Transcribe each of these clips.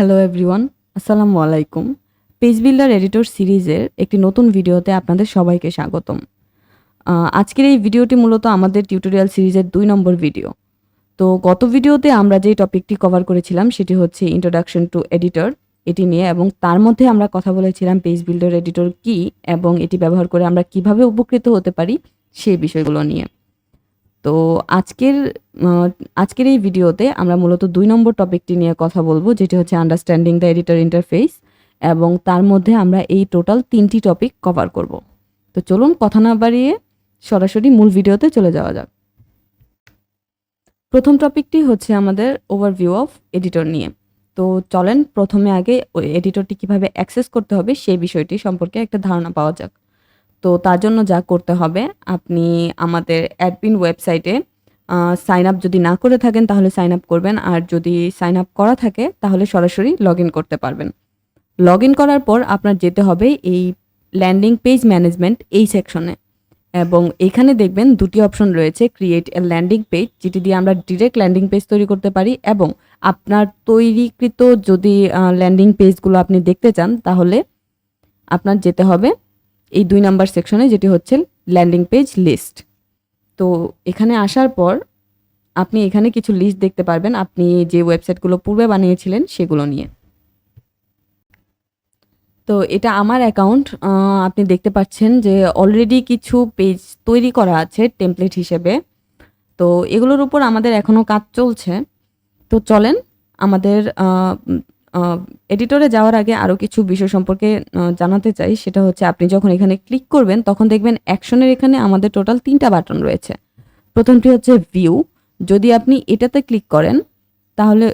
Hello everyone আসসালামু আলাইকুম page builder editor সিরিজের একটি নতুন ভিডিওতে আপনাদের সবাইকে স্বাগতম। আজকের এই ভিডিওটি মূলত আমাদের টিউটোরিয়াল সিরিজের দুই নম্বর ভিডিও তো গত ভিডিওতে আমরা যে টপিকটি কভার করেছিলাম, সেটি হচ্ছে ইন্ট্রোডাকশন টু এডিটর এটি নিয়ে, এবং তার মধ্যে আমরা কথা বলেছিলাম পেজ বিল্ডার এডিটর কি, এবং এটি ব্যবহার করে আমরা কীভাবে উপকৃত হতে পারি, সেই বিষয়গুলো নিয়ে। তো আজকের আজকের এই ভিডিওতে আমরা মূলত দুই নম্বর টপিকটি নিয়ে কথা বলব, যেটি হচ্ছে আন্ডারস্ট্যান্ডিং দ্য এডিটর ইন্টারফেস এবং তার মধ্যে আমরা এই টোটাল তিনটি টপিক কভার করব। তো চলুন কথা না বাড়িয়ে সরাসরি মূল ভিডিওতে চলে যাওয়া যাক। প্রথম টপিকটি হচ্ছে আমাদের ওভারভিউ অফ এডিটর নিয়ে। তো চলেন প্রথমে আগে এডিটরটি কীভাবে অ্যাক্সেস করতে হবে সেই বিষয়টি সম্পর্কে একটা ধারণা পাওয়া যাক। তো তার জন্য যা করতে হবে, আপনি আমাদের অ্যাডমিন ওয়েবসাইটে সাইন আপ যদি না করে থাকেন তাহলে সাইন আপ করবেন, আর যদি সাইন আপ করা থাকে তাহলে সরাসরি লগ করতে পারবেন। লগ করার পর আপনার যেতে হবে এই ল্যান্ডিং পেজ ম্যানেজমেন্ট এই সেকশনে এবং এখানে দেখবেন দুটি অপশন রয়েছে ক্রিয়েট এ ল্যান্ডিং পেজ যেটি দিয়ে আমরা ডিরেক্ট ল্যান্ডিং পেজ তৈরি করতে পারি, এবং আপনার তৈরিকৃত যদি ল্যান্ডিং পেজগুলো আপনি দেখতে চান তাহলে আপনার যেতে হবে এই দুই নাম্বার সেকশনে যেটি হচ্ছে ল্যান্ডিং পেজ লিস্ট। তো এখানে আসার পর আপনি এখানে কিছু লিস্ট দেখতে পারবেন। আপনি যে ওয়েবসাইটগুলো পূর্বে বানিয়েছিলেন সেগুলো নিয়ে। তো এটা আমার অ্যাকাউন্ট। আপনি দেখতে পাচ্ছেন যে অলরেডি কিছু পেজ তৈরি করা আছে টেমপ্লেট হিসেবে। তো এগুলোর উপর আমাদের এখনও কাজ চলছে। তো চলেন আমাদের এডিটরে যাওয়ার আগে আরও কিছু বিষয় সম্পর্কে জানাতে চাই। সেটা হচ্ছে আপনি যখন এখানে ক্লিক করবেন, তখন দেখবেন অ্যাকশনের এখানে আমাদের টোটাল তিনটা বাটন রয়েছে। প্রথমটি হচ্ছে ভিউ যদি আপনি এটাতে ক্লিক করেন, তাহলে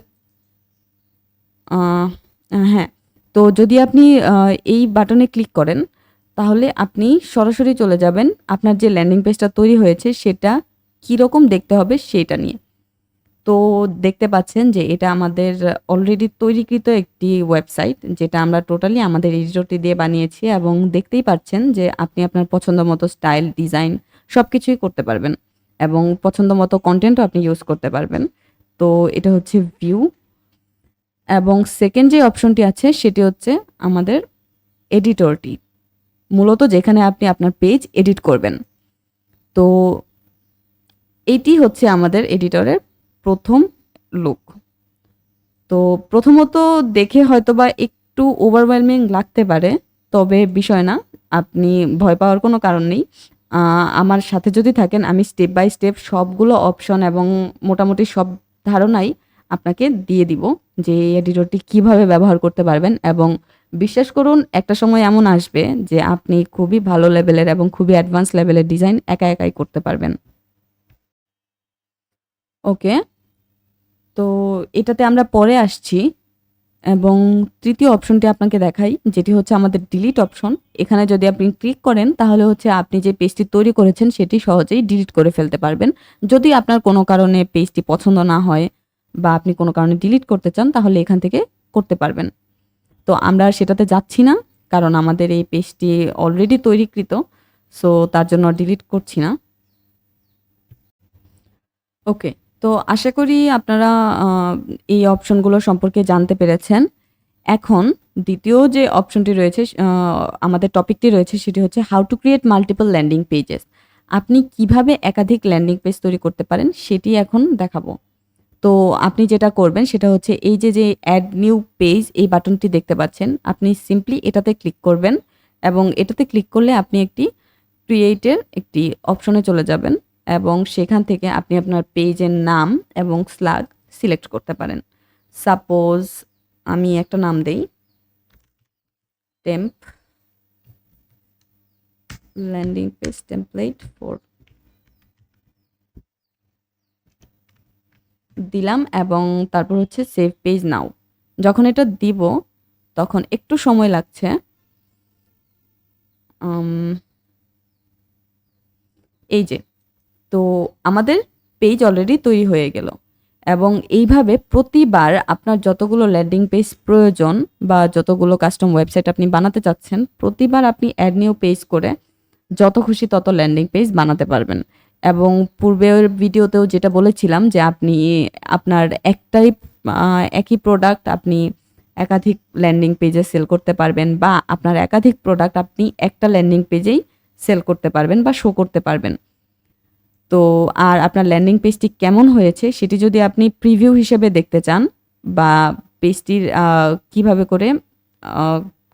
হ্যাঁ তো যদি আপনি এই বাটনে ক্লিক করেন, তাহলে আপনি সরাসরি চলে যাবেন। আপনার যে ল্যান্ডিং পেজটা তৈরি হয়েছে, সেটা কীরকম দেখতে হবে, সেটা নিয়ে। তো দেখতে পাচ্ছেন যে এটা আমাদের অলরেডি তৈরিকৃত একটি ওয়েবসাইট যেটা আমরা টোটালি আমাদের এডিটরটি দিয়ে বানিয়েছি এবং দেখতেই পাচ্ছেন যে আপনি আপনার পছন্দ মতো স্টাইল ডিজাইন সব কিছুই করতে পারবেন এবং পছন্দ মতো কন্টেন্টও আপনি ইউজ করতে পারবেন। তো এটা হচ্ছে ভিউ এবং সেকেন্ড যে অপশনটি আছে সেটি হচ্ছে আমাদের এডিটরটি মূলত যেখানে আপনি আপনার পেজ এডিট করবেন। তো এইটি হচ্ছে আমাদের এডিটরের প্রথম লুক তো প্রথমত দেখে হয়তোবা একটু ওভারওয়েলমিং লাগতে পারে, তবে বিষয় না, আপনি ভয় পাওয়ার কোনো কারণ নেই। আমার সাথে যদি থাকেন, আমি স্টেপ বাই স্টেপ সবগুলো অপশন এবং মোটামুটি সব ধারণাই আপনাকে দিয়ে দিব যে এই এডিটরটি কীভাবে ব্যবহার করতে পারবেন এবং বিশ্বাস করুন, একটা সময় এমন আসবে যে আপনি খুবই ভালো লেভেলের এবং খুবই অ্যাডভান্স লেভেলের ডিজাইন একা একাই করতে পারবেন। ওকে তো এটাতে আমরা পরে আসছি এবং তৃতীয় অপশনটি আপনাকে দেখাই, যেটি হচ্ছে আমাদের ডিলিট অপশন এখানে যদি আপনি ক্লিক করেন, তাহলে হচ্ছে আপনি যে পেজটি তৈরি করেছেন, সেটি সহজেই ডিলিট করে ফেলতে পারবেন। যদি আপনার কোনো কারণে পেজটি পছন্দ না হয় বা আপনি কোনো কারণে ডিলিট করতে চান, তাহলে এখান থেকে করতে পারবেন। তো আমরা আর সেটাতে যাচ্ছি না, কারণ আমাদের এই পেজটি অলরেডি তৈরিকৃত সো তার জন্য ডিলিট করছি না। ওকে তো আশা করি আপনারা এই অপশনগুলো সম্পর্কে জানতে পেরেছেন। এখন দ্বিতীয় যে অপশনটি রয়েছে আমাদের টপিকটি রয়েছে সেটি হচ্ছে how to create multiple landing pages আপনি কীভাবে একাধিক ল্যান্ডিং পেজ তৈরি করতে পারেন সেটি এখন দেখাবো। তো আপনি যেটা করবেন সেটা হচ্ছে এই যে যে অ্যাড নিউ পেজ এই বাটনটি দেখতে পাচ্ছেন, আপনি সিম্পলি এটাতে ক্লিক করবেন এবং এটাতে ক্লিক করলে আপনি একটি ক্রিয়েটের একটি অপশনে চলে যাবেন। এবং সেখান থেকে আপনি আপনার পেজের নাম এবং স্লাগ সিলেক্ট করতে পারেন। সাপোজ আমি একটা নাম দেই। Temp, landing page template four. দিলাম এবং তারপর হচ্ছে সেভ পেজ নাও। যখন এটা দিব, তখন একটু সময় লাগছে। এই যে তো আমাদের পেজ অলরেডি তৈরি হয়ে গেল। এবং এইভাবে প্রতিবার আপনার যতগুলো ল্যান্ডিং পেজ প্রয়োজন বা যতগুলো কাস্টম ওয়েবসাইট আপনি বানাতে চাচ্ছেন, প্রতিবার আপনি অ্যাড নিউ পেজ করে যত খুশি তত ল্যান্ডিং পেজ বানাতে পারবেন। এবং পূর্বের ভিডিওতেও যেটা বলেছিলাম যে আপনি আপনার একটাই একই প্রোডাক্ট আপনি একাধিক ল্যান্ডিং পেজে সেল করতে পারবেন বা আপনার একাধিক প্রোডাক্ট আপনি একটা ল্যান্ডিং পেজেই সেল করতে পারবেন বা শো করতে পারবেন। তো আর আপনার ল্যান্ডিং পেজটি কেমন হয়েছে সেটি যদি আপনি প্রিভিউ হিসেবে দেখতে চান বা পেজটির কীভাবে করে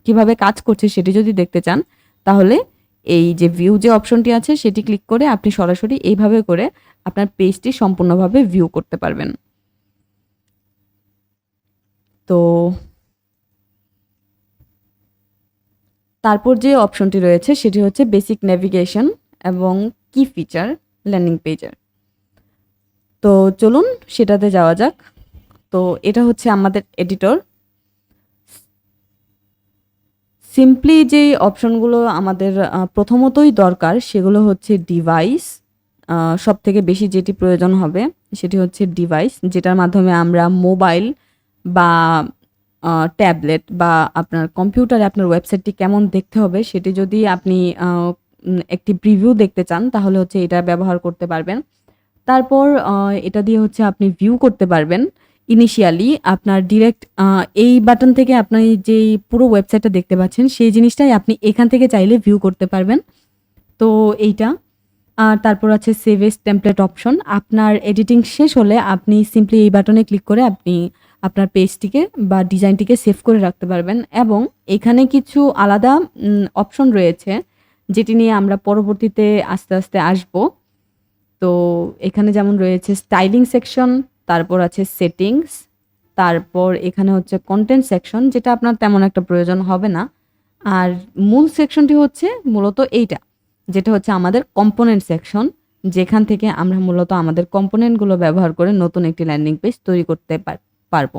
কীভাবে কাজ করছে সেটি যদি দেখতে চান, তাহলে এই যে ভিউ যে অপশনটি আছে সেটি ক্লিক করে আপনি সরাসরি এইভাবে করে আপনার পেজটি সম্পূর্ণভাবে ভিউ করতে পারবেন। তো তারপর যে অপশনটি রয়েছে সেটি হচ্ছে বেসিক নেভিগেশন এবং কি ফিচার ল্যান্ডিং পেজের। তো চলুন সেটাতে যাওয়া যাক। তো এটা হচ্ছে আমাদের এডিটর। সিম্পলি যে অপশনগুলো আমাদের প্রথমতই দরকার সেগুলো হচ্ছে ডিভাইস সব থেকে বেশি যেটি প্রয়োজন হবে সেটি হচ্ছে ডিভাইস যেটার মাধ্যমে আমরা মোবাইল বা ট্যাবলেট বা আপনার কম্পিউটারে আপনার ওয়েবসাইটটি কেমন দেখতে হবে সেটি যদি আপনি একটি প্রিভিউ দেখতে চান, তাহলে হচ্ছে এটা ব্যবহার করতে পারবেন। তারপর এটা দিয়ে হচ্ছে আপনি ভিউ করতে পারবেন ইনিশিয়ালি আপনার ডিরেক্ট এই বাটন থেকে আপনি যেই পুরো ওয়েবসাইটটা দেখতে পাচ্ছেন, সেই জিনিসটাই আপনি এখান থেকে চাইলে ভিউ করতে পারবেন। তো এইটা। আর তারপর আছে সেভেস টেমপ্লেট অপশন আপনার এডিটিং শেষ হলে আপনি সিম্পলি এই বাটনে ক্লিক করে আপনি আপনার পেজটিকে বা ডিজাইনটিকে সেভ করে রাখতে পারবেন। এবং এখানে কিছু আলাদা অপশন রয়েছে। যেটি নিয়ে আমরা পরবর্তীতে আস্তে আস্তে আসব। তো এখানে যেমন রয়েছে স্টাইলিং সেকশন তারপর আছে সেটিংস তারপর এখানে হচ্ছে কন্টেন্ট সেকশন যেটা আপনার তেমন একটা প্রয়োজন হবে না। আর মূল সেকশনটি হচ্ছে মূলত এইটা, যেটা হচ্ছে আমাদের কম্পোনেন্ট সেকশন যেখান থেকে আমরা মূলত আমাদের কম্পোনেন্টগুলো ব্যবহার করে নতুন একটি ল্যান্ডিং পেজ তৈরি করতে পার- পারব।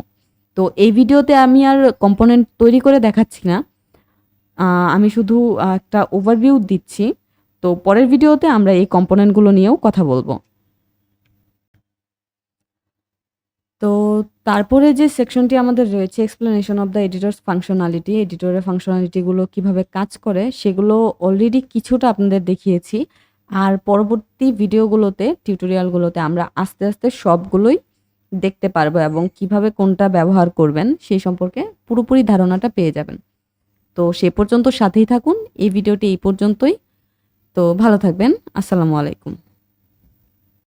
তো এই ভিডিওতে আমি আর কম্পোনেন্ট তৈরি করে দেখাচ্ছি না আমি শুধু একটা ওভারভিউ দিচ্ছি। তো পরের ভিডিওতে আমরা এই কম্পোনেন্টগুলো নিয়েও কথা বলব। তো তারপরে যে সেকশনটি আমাদের রয়েছে explanation of the editors functionality এডিটরের ফাংশনালিটিগুলো কীভাবে কাজ করে, সেগুলো অলরেডি কিছুটা আপনাদের দেখিয়েছি। আর পরবর্তী ভিডিওগুলোতে টিউটোরিয়ালগুলোতে আমরা আস্তে আস্তে সবগুলোই দেখতে পারব এবং কীভাবে কোনটা ব্যবহার করবেন, সেই সম্পর্কে পুরোপুরি ধারণাটা পেয়ে যাবেন। তো সে পর্যন্ত সাথেই থাকুন। এই ভিডিওটি এই পর্যন্তই। তো ভালো থাকবেন। আসসালামু আলাইকুম।